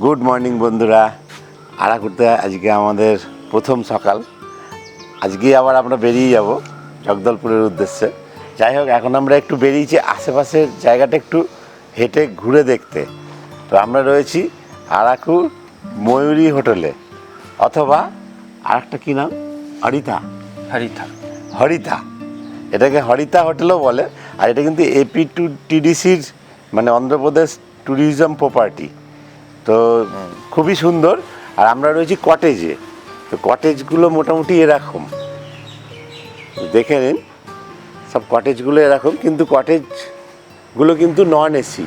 Good morning বন্ধুরা। আরাকুড়তে আজকে আমাদের প্রথম সকাল। আজকে আবার আমরা বেরিয়ে যাব জগদলপুরের উদ্দেশ্যে। যাই হোক এখন আমরা একটু বেরিয়েছি আশেপাশের জায়গাটা একটু হেঁটে ঘুরে দেখতে। তো আমরা রয়েছি আরাকু ময়ূরী হোটেলে। অথবা আরেকটা কী নাম? হরিতা। হারিথা হরিতা। এটাকে হরিতা হোটেলও বলে। আর এটা কিন্তু এপি টু টিডিসির মানে অন্ধ্রপ্রদেশ ট্যুরিজম প্রপার্টি তো খুবই সুন্দর। আর আমরা রয়েছি কটেজে তো কটেজগুলো মোটামুটি এরকম। দেখে নিন, সব কটেজগুলো এরকম, কিন্তু কটেজগুলো কিন্তু নন এসি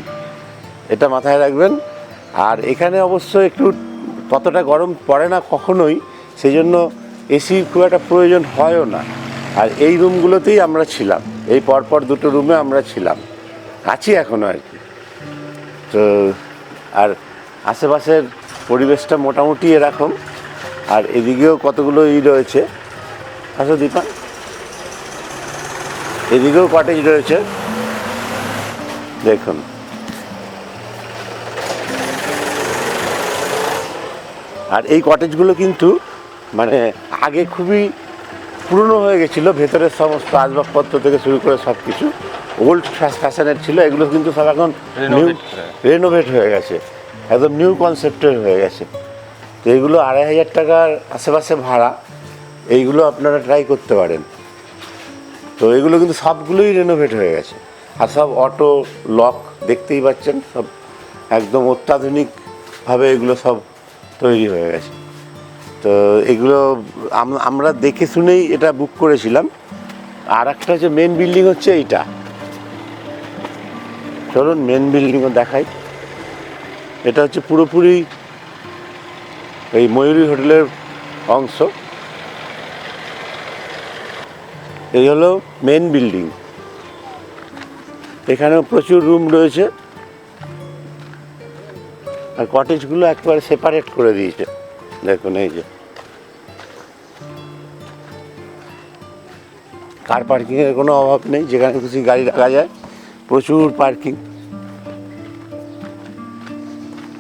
এটা মাথায় রাখবেন। আর এখানে অবশ্য একটু ততটা গরম পড়ে না কখনোই সেই জন্য এসি খুব একটা প্রয়োজন হয়ও না। আর এই রুমগুলোতেই আমরা ছিলাম। এই পরপর দুটো রুমে আমরা ছিলাম। আছি এখনও আর কি। তো, আর আশেপাশের পরিবেশটা মোটামুটি এরকম। আর এদিকেও কতগুলো ই রয়েছে। আসো দীপান এদিকেও কটেজ রয়েছে। দেখুন। আর এই কটেজগুলো কিন্তু মানে আগে খুবই পুরনো হয়ে গেছিল। ভেতরের সমস্ত আসবাবপত্র থেকে শুরু করে সব কিছু ওল্ড ফ্যাশনের ছিল। এগুলো কিন্তু সব এখন। রেনোভেট হয়ে গেছে। একদম নিউ কনসেপ্টের হয়ে গেছে। তো এগুলো আড়াই হাজার টাকার আশেপাশে ভাড়া, এইগুলো আপনারা ট্রাই করতে পারেন। তো এগুলো কিন্তু সবগুলোই রেনোভেট হয়ে গেছে। আর সব অটো লক দেখতেই পাচ্ছেন, সব একদম অত্যাধুনিকভাবে এগুলো সব তৈরি হয়ে গেছে। তো এগুলো আম- আমরা দেখে শুনেই এটা বুক করেছিলাম। আর একটা হচ্ছে মেন বিল্ডিং হচ্ছে এইটা। চলুন মেন বিল্ডিংও দেখাই। এটা হচ্ছে পুরোপুরি এই ময়ূরী হোটেলের অংশ। এই হলো মেন বিল্ডিং এখানেও প্রচুর রুম রয়েছে। আর কটেজগুলো একবারে সেপারেট করে দিয়েছে। দেখুন, এই যে। কার পার্কিংয়ের কোনো অভাব নেই। যেখানে খুশি গাড়ি রাখা যায়। প্রচুর পার্কিং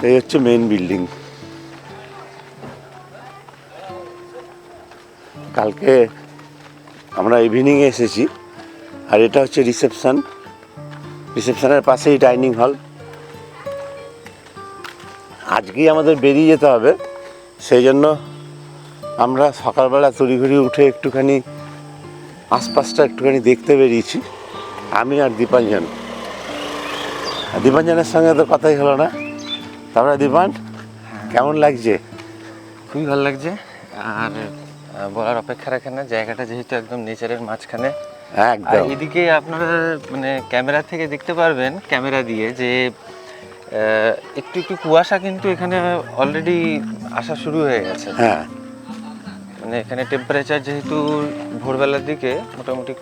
এই হচ্ছে মেন বিল্ডিং কালকে আমরা ইভিনিংয়ে এসেছি, আর এটা হচ্ছে রিসেপশান রিসেপশানের পাশেই ডাইনিং হল আজকেই আমাদের বেরিয়ে যেতে হবে, সেই জন্য আমরা সকালবেলা তড়িঘড়ি উঠে একটুখানি আশপাশটা একটুখানি দেখতে বেরিয়েছি, আমি আর দীপাঞ্জন। দীপাঞ্জনের সঙ্গে তো কথাই হলো না। তারপরে দীপান কেমন লাগছে? খুবই ভালো লাগছে। আর বলার অপেক্ষা রাখে না জায়গাটা যেহেতু একদম নেচারের মাঝখানে। একদম। এদিকে আপনারা মানে ক্যামেরা থেকে দেখতে পারবেন ক্যামেরা দিয়ে যে একটু একটু কুয়াশা কিন্তু এখানে অলরেডি আসা শুরু হয়ে গেছে। হ্যাঁ। মানে এখানে টেম্পারেচার যেহেতু ভোরবেলার দিকে মোটামুটি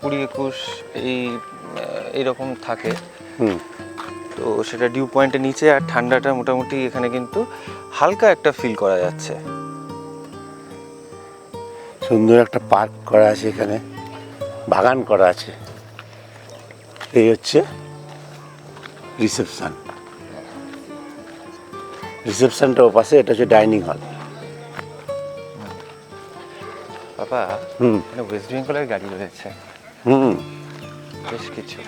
কুড়ি একুশ এই আহ, এইরকম থাকে। তো সেটা ডিউ পয়েন্টের নিচে আর ঠান্ডাটা মোটামুটি এখানে কিন্তু হালকা একটা ফিল করা যাচ্ছে। সুন্দর একটা পার্ক করা আছে এখানে বাগান করা আছে। এই হচ্ছে রিসেপশন রিসেপশনটা ওপাশে এটা হচ্ছে ডাইনিং হল বাবা হুম। ওয়েস্ট বেঙ্গলের গাড়ি রয়েছে। হুম। বেশ কিছু।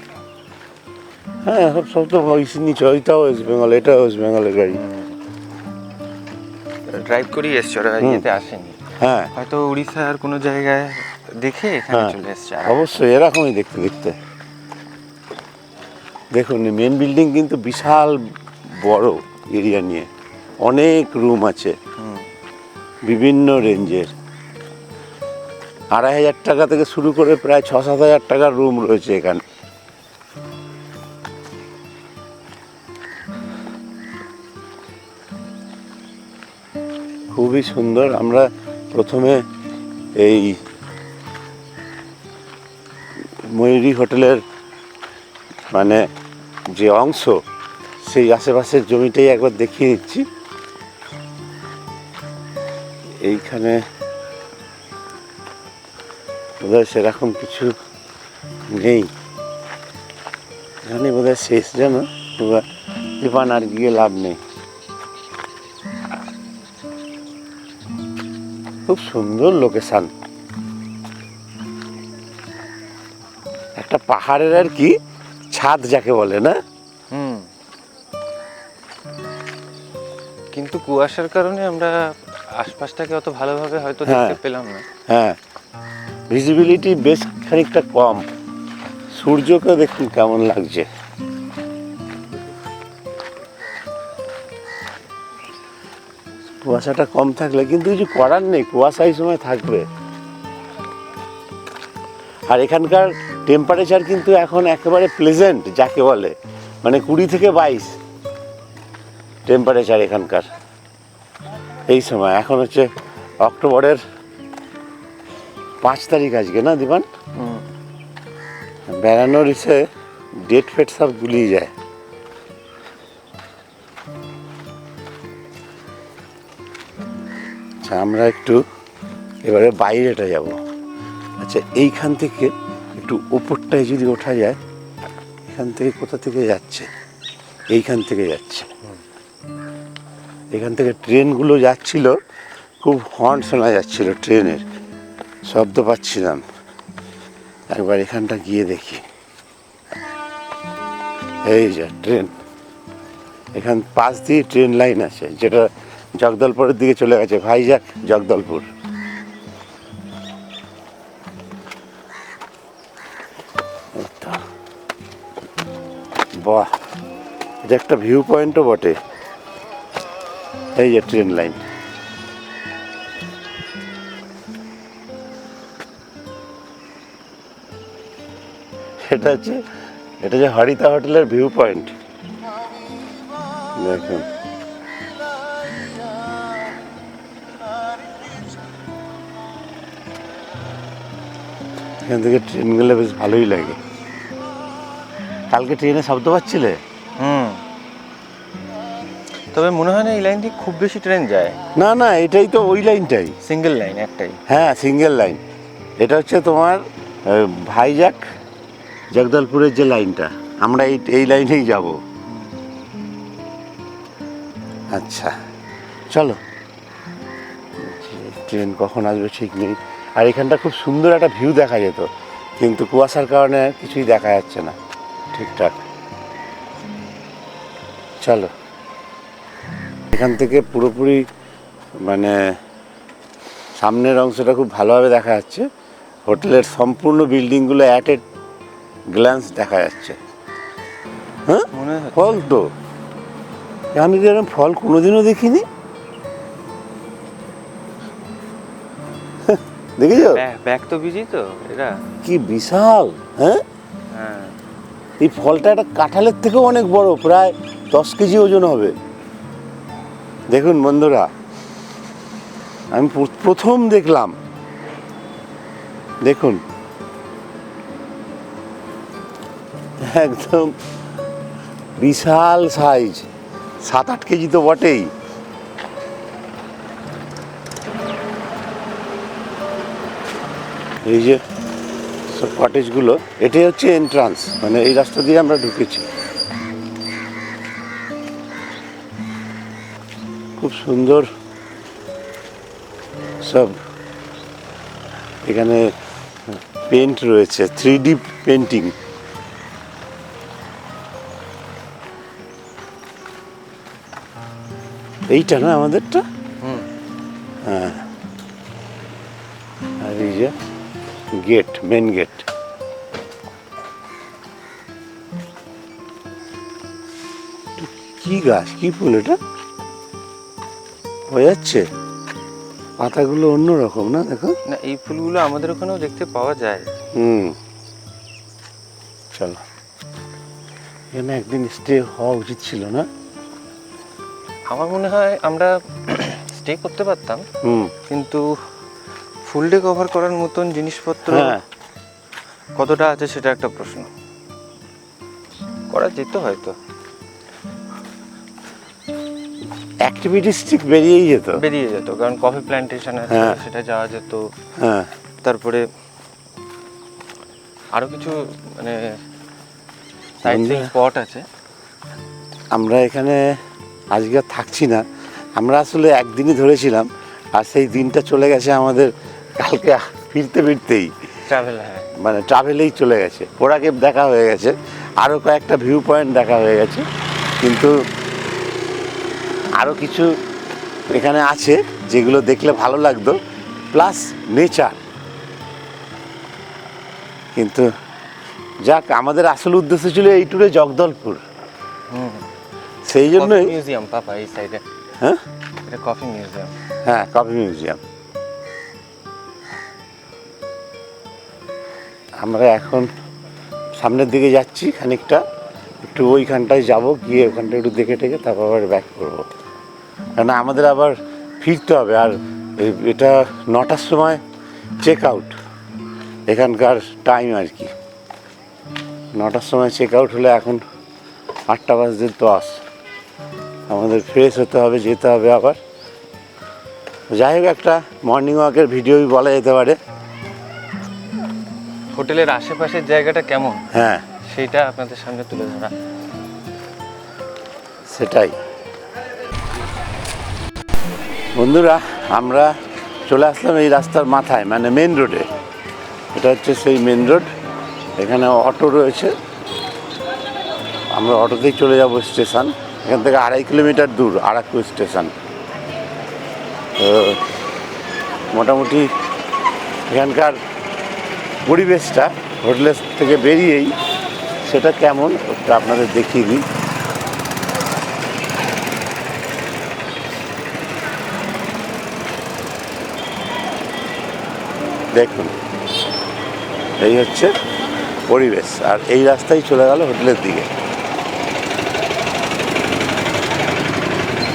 হ্যাঁ সব সব তো নিচে ওইটাও ওয়েস্ট বেঙ্গল এটা ওয়েস্ট বেঙ্গলের গাড়ি। ড্রাইভ করেই এসছে ওরা ইয়েতে আসেনি। হ্যাঁ। হয়তো উড়িষ্যার কোনো জায়গায় দেখে এখানে হ্যাঁ। চলে এসছে অবশ্যই এরকমই দেখতে দেখতে। দেখুন মেন বিল্ডিং কিন্তু বিশাল বড় এরিয়া নিয়ে। অনেক রুম আছে। বিভিন্ন রেঞ্জের আড়াই হাজার টাকা থেকে শুরু করে প্রায় ছ সাত হাজার টাকার রুম রয়েছে এখানে। খুবই সুন্দর। আমরা প্রথমে এই ময়ূরী হোটেলের মানে যে অংশ, সেই আশেপাশের জমিটাই একবার দেখিয়ে দিচ্ছি এইখানে বোধহয় সেরকম কিছু নেই। এখানে বোধহয় শেষ যেন দীপান আর গিয়ে লাভ নেই। খুব সুন্দর লোকেশান। একটা পাহাড়ের আর কি ছাদ যাকে বলে না? হুম। কিন্তু কুয়াশার কারণে আমরা আশপাশটাকে অত ভালোভাবে হয়তো দেখতে হ্যাঁ। পেলাম না। হ্যাঁ। ভিজিবিলিটি বেশ খানিকটা কম। সূর্যকে দেখুন কেমন লাগছে। কুয়াশাটা কম থাকলে কিন্তু কিছু করার নেই কুয়াশা এই সময় থাকবে। আর এখানকার টেম্পারেচার কিন্তু এখন একেবারে প্লেজেন্ট যাকে বলে। মানে কুড়ি থেকে বাইশ টেম্পারেচার এখানকার। এই সময় এখন হচ্ছে অক্টোবরের পাঁচ তারিখ আজকে না দিবান? বেড়ানোর ইসে ডেট ফেট সব গুলিয়ে যায়। আচ্ছা আমরা একটু এবারে বাইরেটা যাব। আচ্ছা এইখান থেকে একটু ওপরটায় যদি ওঠা যায়, এখান থেকে কোথা থেকে যাচ্ছে? এইখান থেকে যাচ্ছে। এখান থেকে ট্রেনগুলো যাচ্ছিল, খুব হর্ন শোনা যাচ্ছিল ট্রেনের। শব্দ পাচ্ছিলাম। একবার এখানটা গিয়ে দেখি। এই যে, ট্রেন। এখান পাশ দিয়ে ট্রেন লাইন আছে, যেটা জগদলপুরের দিকে চলে গেছে। ভাইজাক জগদলপুর। বাহ, এটা একটা ভিউ পয়েন্টও বটে। এই যে ট্রেন লাইন এটা হচ্ছে, এটা যে হরিতা হোটেলের ভিউ পয়েন্ট দেখুন। এখান থেকে ট্রেন গেলে বেশ ভালোই লাগে। কালকে ট্রেনে শব্দ পাচ্ছিলে? হুম। তবে মনে হয় না এই লাইন দিয়ে খুব বেশি ট্রেন যায়। না না এটাই তো ওই লাইনটাই। সিঙ্গেল লাইন একটাই। হ্যাঁ সিঙ্গেল লাইন। এটা হচ্ছে তোমার ভাইজাক জগদলপুরের যে লাইনটা। আমরা এই এই লাইনেই যাব। আচ্ছা চলো। ট্রেন কখন আসবে ঠিক নেই। আর এখানটা খুব সুন্দর একটা ভিউ দেখা যেত। কিন্তু কুয়াশার কারণে কিছুই দেখা যাচ্ছে না ঠিকঠাক। চলো। এখান থেকে পুরোপুরি মানে সামনের অংশটা খুব ভালোভাবে দেখা যাচ্ছে। হোটেলের সম্পূর্ণ বিল্ডিংগুলো অ্যাট এ গ্ল্যান্স দেখা যাচ্ছে। হ্যাঁ? ফল তো। আমি তো এরকম ফল কোনোদিনও দেখিনি? দেখেছ? ব্যাগ তো বিজি তো এরা। কি বিশাল হ্যাঁ? হ্যাঁ। এই ফলটা একটা কাঁঠালের থেকেও অনেক বড় প্রায় দশ কেজি ওজন হবে। দেখুন বন্ধুরা আমি প্রথম দেখলাম। দেখুন। একদম বিশাল সাইজ সাত আট কেজি তো বটেই। এই যে সব কটেজগুলো এটাই হচ্ছে এন্ট্রান্স মানে এই রাস্তা দিয়ে আমরা ঢুকেছি। খুব সুন্দর সব এখানে পেন্ট রয়েছে থ্রি ডি পেন্টিং এইটা না আমাদেরটা? হ্যাঁ। আর এই যে গেট মেন গেট কি গাছ? কি ফুল এটা? হয়ে যাচ্ছে? পাতাগুলো অন্যরকম না দেখো? না এই ফুলগুলো আমাদের ওখানেও দেখতে পাওয়া যায়। হুম। চলো। এখানে একদিন স্টে হওয়া উচিত ছিল না? আমার মনে হয় আমরা স্টে করতে পারতাম। হুম। কিন্তু ফুল ডে কভার করার মতন জিনিসপত্র হ্যাঁ। কতটা আছে সেটা একটা প্রশ্ন। করা যেত হয়তো। অ্যাক্টিভিটিস ঠিক বেরিয়েই যেত। বেরিয়ে যেত কারণ কফি প্ল্যান্টেশন আছে হ্যাঁ। সেটা যাওয়া যেত। হ্যাঁ। তারপরে আরও কিছু মানে সাইট সিইং স্পট আছে। আমরা এখানে আজকে আর থাকছি না। আমরা আসলে একদিনই ধরেছিলাম আর সেই দিনটা চলে গেছে আমাদের কালকে ফিরতে ফিরতেই। ট্রাভেল হ্যাঁ। মানে ট্রাভেলেই চলে গেছে। পোড়াকে দেখা হয়ে গেছে। আরও কয়েকটা ভিউ পয়েন্ট দেখা হয়ে গেছে। কিন্তু আরও কিছু এখানে আছে যেগুলো দেখলে ভালো লাগতো। প্লাস নেচার কিন্তু যাক আমাদের আসল উদ্দেশ্য ছিল এই ট্যুরে জগদলপুর। হুম। সেই জন্যই মিউজিয়াম পাপা এই সাইডে হ্যাঁ? এটা কফি মিউজিয়াম হ্যাঁ কফি মিউজিয়াম আমরা এখন সামনের দিকে যাচ্ছি খানিকটা। একটু ওইখানটায় যাব, গিয়ে ওখানটা একটু দেখে টেকে তারপর আবার ব্যাক করব। কেন আমাদের আবার ফিরতে হবে, আর এটা নটার সময় চেক আউট এখানকার টাইম আর কি। নটার সময় চেক আউট হলে এখন আটটা বাজতে দশ। আমাদের ফ্রেশ হতে হবে, যেতে হবে আবার। যাই হোক, একটা মর্নিং ওয়াকের ভিডিওই বলা যেতে পারে। হোটেলের আশেপাশের জায়গাটা কেমন? হ্যাঁ। সেটা আপনাদের সামনে তুলে ধরা। সেটাই। বন্ধুরা আমরা চলে আসলাম এই রাস্তার মাথায় মানে মেন রোডে এটা হচ্ছে সেই মেন রোড এখানে অটো রয়েছে। আমরা অটোতেই চলে যাব স্টেশন। এখান থেকে আড়াই কিলোমিটার দূর আরাকপুর স্টেশন। তো মোটামুটি এখানকার পরিবেশটা হোটেলের থেকে বেরিয়েই সেটা কেমন ওটা আপনাদের দেখিয়ে দিই। দেখুন, এই হচ্ছে পরিবেশ, আর এই রাস্তায় চলে গেল হোটেলের দিকে।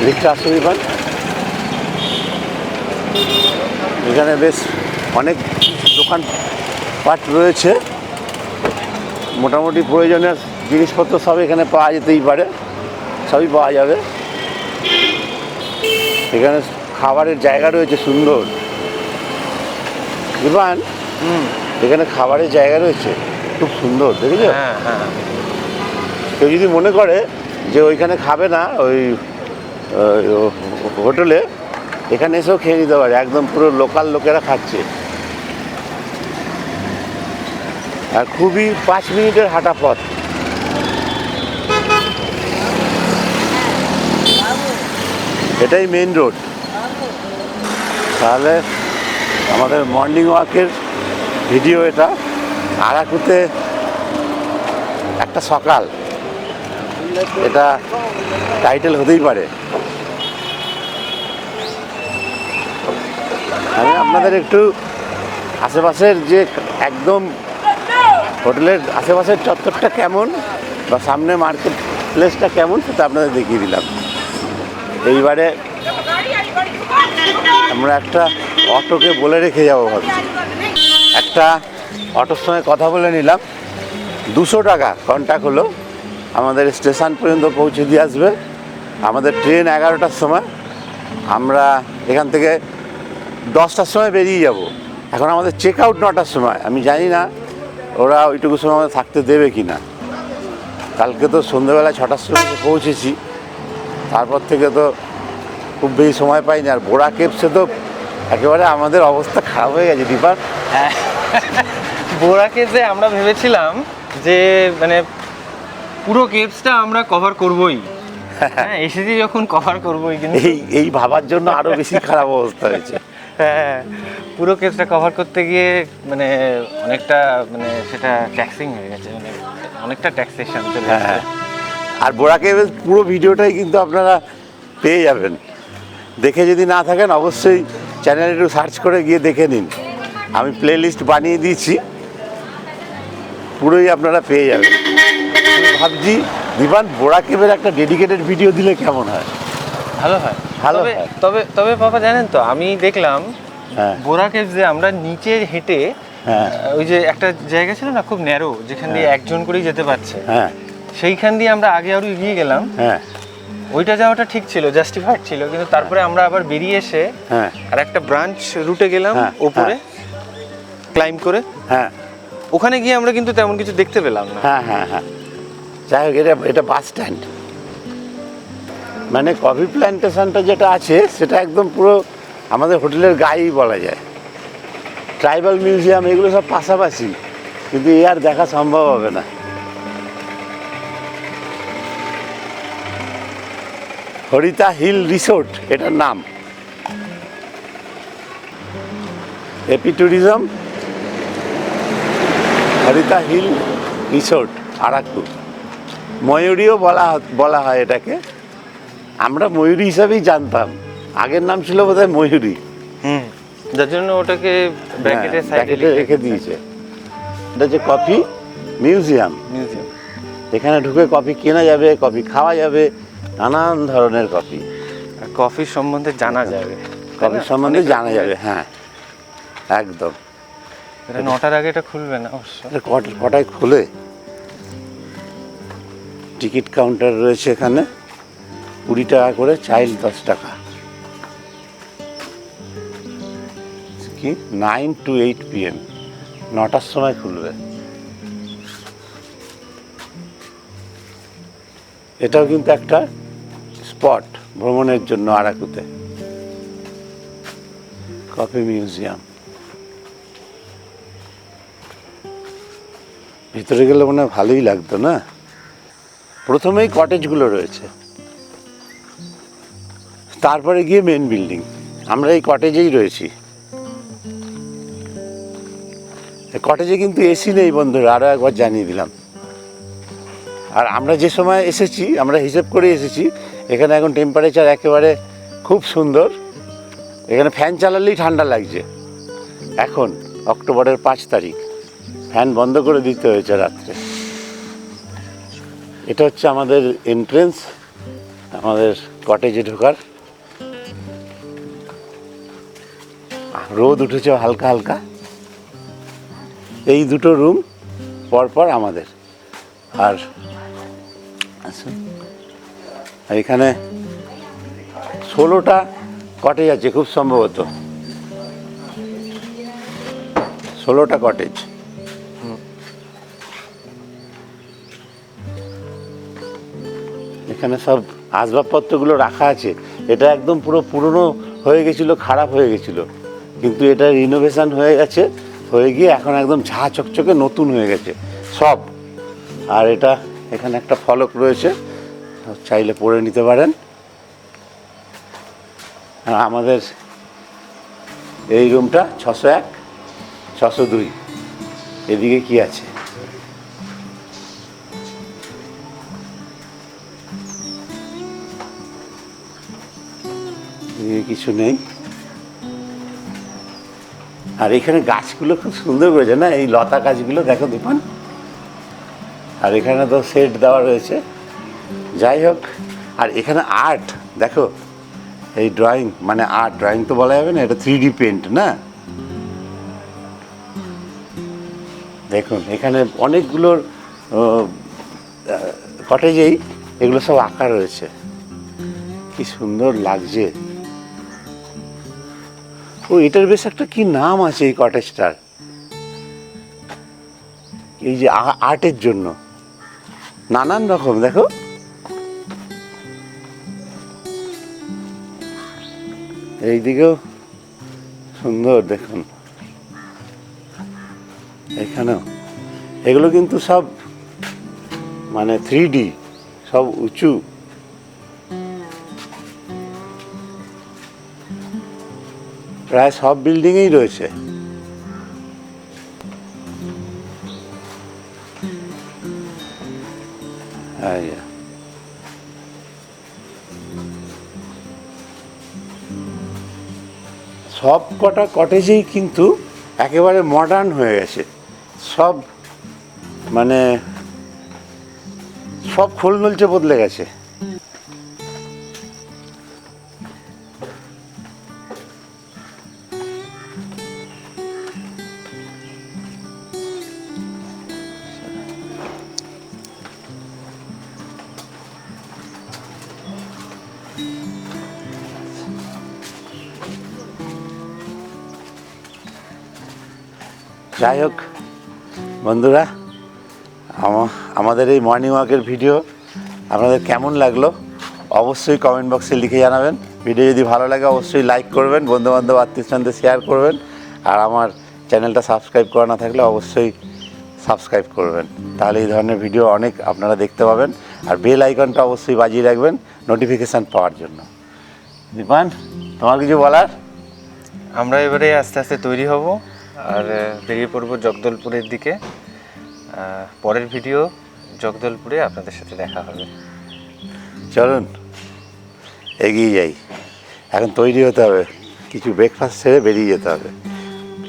দিকটা আসুন এখানে বেশ অনেক দোকান পাট রয়েছে। মোটামুটি প্রয়োজনীয় জিনিসপত্র সব এখানে পাওয়া যেতেই পারে। সবই পাওয়া যাবে। এখানে খাবারের জায়গা রয়েছে সুন্দর। হুম। এখানে খাবারের জায়গা রয়েছে। খুব সুন্দর দেখেছ? হ্যাঁ হ্যাঁ কেউ যদি মনে করে যে ওইখানে খাবে না ওই ওই হোটেলে এখানে এসেও খেয়ে নিতে পারে। একদম পুরো লোকাল লোকেরা খাচ্ছে। আর খুবই পাঁচ মিনিটের হাঁটা পথ। এটাই মেন রোড তাহলে আমাদের মর্নিং ওয়াকের ভিডিও এটা। আরাকুতে একটা সকাল। এটা টাইটেল হতেই পারে। আমি আপনাদের একটু আশেপাশের যে একদম হোটেলের আশেপাশের চত্বরটা কেমন বা সামনে মার্কেট প্লেসটা কেমন সেটা আপনাদের দেখিয়ে দিলাম। এইবারে আমরা একটা অটোকে বলে রেখে যাব ভাবছি। একটা অটোর সঙ্গে কথা বলে নিলাম। দুশো টাকা কন্ট্যাক্ট হলো। আমাদের স্টেশন পর্যন্ত পৌঁছে দিয়ে আসবে। আমাদের ট্রেন এগারোটার সময়। আমরা এখান থেকে দশটার সময় বেরিয়ে যাব। এখন আমাদের চেক আউট নটার সময়। আমি জানি না ওরা ওইটুকু সময় আমাদের থাকতে দেবে কি না কালকে তো সন্ধ্যেবেলা ছটার সময় পৌঁছেছি। তারপর থেকে তো খুব বেশি সময় পাইনি। আর বোরা কেপসে তো একেবারে আমাদের অবস্থা খারাপ হয়ে গেছে দীপার বোরাকে যে আমরা ভেবেছিলাম যে মানে পুরো কেপসটা আমরা কভার করবই। হ্যাঁ এসেছি যখন কভার করবই কিন্তু এই এই ভাবার জন্য আরও বেশি খারাপ অবস্থা হয়েছে। হ্যাঁ পুরো কেসটা কভার করতে গিয়ে মানে অনেকটা মানে সেটা ট্যাক্সিং হয়ে গেছে মানে অনেকটা ট্যাক্সেশন চলে হ্যাঁ আসছে আর বোরাকে পুরো ভিডিওটাই কিন্তু আপনারা পেয়ে যাবেন। দেখে যদি না থাকেন অবশ্যই চ্যানেল একটু সার্চ করে গিয়ে দেখে নিন। আমি প্লে লিস্ট বানিয়ে দিয়েছি। পুরোই আপনারা পেয়ে যাবেন। ভাবছি দিবান বোরা কেবের একটা ডেডিকেটেড ভিডিও দিলে কেমন হয়? ভালো হয়। ভালো তবে তবে বাবা জানেন তো আমি দেখলাম হ্যাঁ। বোরা কেভস যে আমরা নিচে হেঁটে হ্যাঁ। ওই যে একটা জায়গা ছিল না খুব ন্যারো যেখান দিয়ে একজন করেই যেতে পারছে। হ্যাঁ। সেইখান দিয়ে আমরা আগে আরও এগিয়ে গেলাম। হ্যাঁ। ওইটা যাওয়াটা ঠিক ছিল জাস্টিফাইড ছিল কিন্তু তারপরে আমরা আবার বেরিয়ে এসে হ্যাঁ। আর একটা ব্রাঞ্চ রুটে গেলাম হ্যাঁ, ওপরে ক্লাইম করে। হ্যাঁ। ওখানে গিয়ে আমরা কিন্তু তেমন কিছু দেখতে পেলাম না। হ্যাঁ হ্যাঁ হ্যাঁ। যাই হোক এটা এটা বাস স্ট্যান্ড মানে কফি প্ল্যান্টেশনটা যেটা আছে, সেটা একদম পুরো আমাদের হোটেলের গায়েই বলা যায়। ট্রাইবাল মিউজিয়াম এগুলো সব পাশাপাশি, কিন্তু এ আর দেখা সম্ভব হবে না। হরিতা হিল রিসোর্ট, এটার নাম। AP tourism Haritha hill resort Araku ময়ূরীও বলা বলা হয় এটাকে। আমরা ময়ূরী হিসাবেই জানতাম। আগের নাম ছিল বোধহয় ময়ূরী। হুম যার জন্য ওটাকে হ্যাঁ, সাইডে রেখে দিয়েছে। এটা হচ্ছে কফি মিউজিয়াম। মিউজিয়াম। এখানে ঢুকে কফি কেনা যাবে কফি খাওয়া যাবে নানান ধরনের কফি। কফির সম্বন্ধে জানা যাবে। কফির সম্বন্ধে জানা যাবে হ্যাঁ। একদম। এটা নটার আগে এটা খুলবে না অবশ্য? কটায় খুলে? টিকিট কাউন্টার রয়েছে এখানে। কুড়ি টাকা করে চাইল্ড দশ টাকা। কি? Nine to eight PM. নটার সময় খুলবে। এটাও কিন্তু একটা স্পট ভ্রমণের জন্য আরাকুতে। Coffee museum. ভিতরে গেলে মনে হয় ভালোই লাগতো না? প্রথমেই কটেজগুলো রয়েছে। তারপরে গিয়ে মেন বিল্ডিং আমরা এই কটেজেই রয়েছি। কটেজে কিন্তু এসি নেই বন্ধুরা আরও একবার জানিয়ে দিলাম। আর আমরা যে সময় এসেছি, আমরা হিসেব করে এসেছি, এখানে এখন টেম্পারেচার একেবারে খুব সুন্দর। এখানে ফ্যান চালালেই ঠান্ডা লাগছে। এখন, অক্টোবরের পাঁচ তারিখ। ফ্যান বন্ধ করে দিতে হয়েছে রাত্রে। এটা হচ্ছে আমাদের এন্ট্রেন্স আমাদের কটেজে ঢোকার। রোদ উঠেছে হালকা হালকা। এই দুটো রুম পরপর আমাদের। আর এখানে ষোলোটা কটেজ আছে, খুব সম্ভবত। ষোলোটা কটেজ এখানে সব আসবাবপত্রগুলো রাখা আছে। এটা একদম পুরো পুরনো হয়ে গেছিল, খারাপ হয়ে গেছিল। কিন্তু এটা রিনোভেশন হয়ে গেছে, হয়ে গিয়ে এখন একদম ঝা চকচকে নতুন হয়ে গেছে, সব। আর এটা এখানে একটা ফলক রয়েছে, চাইলে পড়ে নিতে পারেন। আর আমাদের এই রুমটা ছশো এক, ছশো দুই। এদিকে কি আছে? কিছু নেই। আর এখানে গাছগুলো খুব সুন্দর করেছে, না? এই লতা গাছগুলো, দেখো দীপান? আর এখানে তো সেট দেওয়া রয়েছে। যাই হোক, আর এখানে আর্ট দেখো, এই ড্রয়িং মানে আর্ট ড্রয়িং তো বলা যাবে না, এটা থ্রি ডি পেন্ট না? দেখুন, এখানে অনেকগুলোর কটেজেই এগুলো সব আঁকা রয়েছে। কি সুন্দর লাগছে। ও, এটার বেশ একটা কি নাম আছে এই কটেজটার? এই যে আর্টের জন্য। নানান রকম, দেখো। এইদিকেও সুন্দর, দেখুন। এখানেও। এগুলো কিন্তু সব মানে থ্রি সব উঁচু। প্রায় সব বিল্ডিংয়েই রয়েছে। এই যে। সব কটা কটেজেই কিন্তু একেবারে মডার্ন হয়ে গেছে। সব মানে সব খোল নলচে বদলে গেছে। যাই হোক, বন্ধুরা, আমা- আমাদের এই মর্নিং ওয়াকের ভিডিও আপনাদের কেমন লাগল অবশ্যই কমেন্ট বক্সে লিখে জানাবেন। ভিডিও যদি ভালো লাগে, অবশ্যই লাইক করবেন, বন্ধুবান্ধব আত্মীয় সঙ্গে শেয়ার করবেন। আর আমার চ্যানেলটা সাবস্ক্রাইব করা না থাকলে অবশ্যই সাবস্ক্রাইব করবেন। তাহলে এই ধরনের ভিডিও অনেক আপনারা দেখতে পাবেন। আর বেল আইকনটা অবশ্যই বাজিয়ে রাখবেন নোটিফিকেশান পাওয়ার জন্য। দীপান, তোমার কিছু বলার? আমরা এবারে আস্তে আস্তে তৈরি হব। আর বেরিয়ে পড়ব জগদলপুরের দিকে। পরের ভিডিও জগদলপুরে আপনাদের সাথে দেখা হবে। চলুন, এগিয়ে যাই। এখন তৈরি হতে হবে। কিছু ব্রেকফাস্ট ছেড়ে বেরিয়ে যেতে হবে।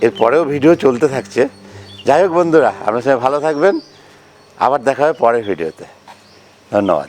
এরপরেও ভিডিও চলতে থাকছে। যাই হোক বন্ধুরা, আপনার সঙ্গে ভালো থাকবেন। আবার দেখা হবে পরের ভিডিওতে ধন্যবাদ।